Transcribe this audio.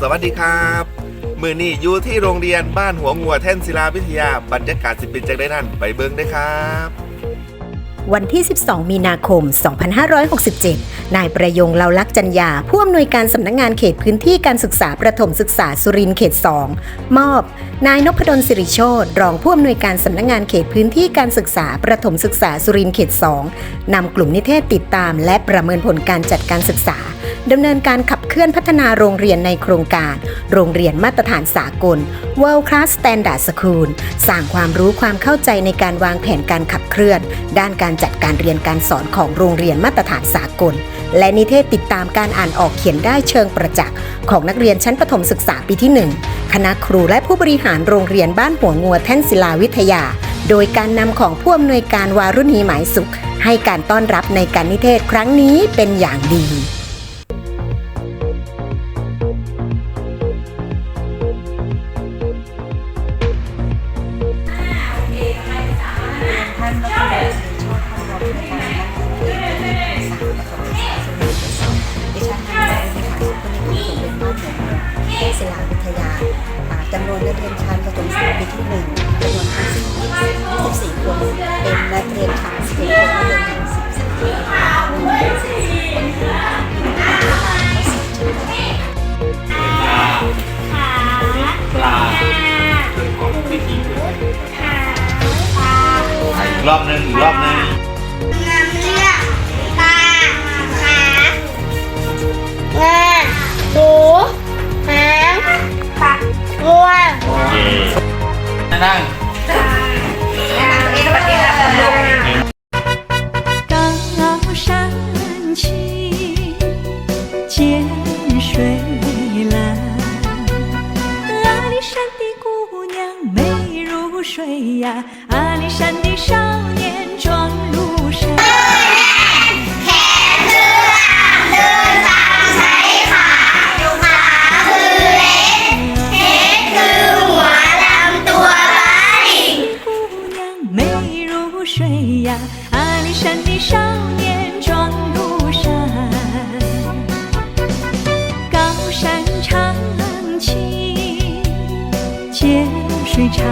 สวัสดีครับ มือนี้อยู่ที่โรงเรียนบ้านหัวงัวแท่นศิลาวิทยาบรรยากาศสิเป็นจังได้นั่นไปเบิ้งได้ครับ วันที่ 12 มีนาคม 2567 นายประยงเลาลักษ์จันยา ผู้อำนวยการสำนักงงานเขตพื้นที่การศึกษาประถมศึกษาสุรินทร์เขต 2 มอบ นายนพดลสิริโชตรองผู้อำนวยการสำนักงงานเขตพื้นที่การศึกษาประถมศึกษาสุรินทร์เขต 2 นำกลุ่มนิเทศติดตาม และประเมินผลการจัดการศึกษา ดำเนินการขับเคลื่อนพัฒนาโรงเรียนในโครงการ โรงเรียนมาตรฐานสากล World Class Standard School สร้างความรู้ความเข้าใจในการวางแผนการขับเคลื่อน ด้านการจัดการเรียนการสอนของโรงเรียนมาตรฐานสากล และนิเทศติดตามการอ่านออกเขียนได้เชิงประจักษ์ของนักเรียนชั้นประถมศึกษาปีที่ 1 คณะครูและผู้บริหารโรงเรียนบ้านหัวงัวแท่นศิลาวิทยา โดยการนำของผู้อำนวยการวารุณีหมายสุข ให้การต้อนรับในการนิเทศครั้งนี้เป็นอย่างดี ท่านดรสิริโชติพันธ์รองผู้การด้านการศึกษาประถมศึกษาสุรินทร์เขตสองดิฉันนางสาวนิขาสุขนิคุเป็นบ้านหัวเมืองเทศศิลาวิทยาอ่าจำนวนนักเรียนชั้นประถมศึกษาปีที่หนึ่งจำนวนทั้งสิ้น24คน รอบหนึ่งอีกรอบหนึ่ง นำเลือกตาขางาหูหางปากงวง โอเคนั่ง 高山青，涧水蓝，阿里山的姑娘美如 水呀，阿里山的少年壮如山。姑娘美如水呀，阿里山的少年壮如山。高山长青，涧水长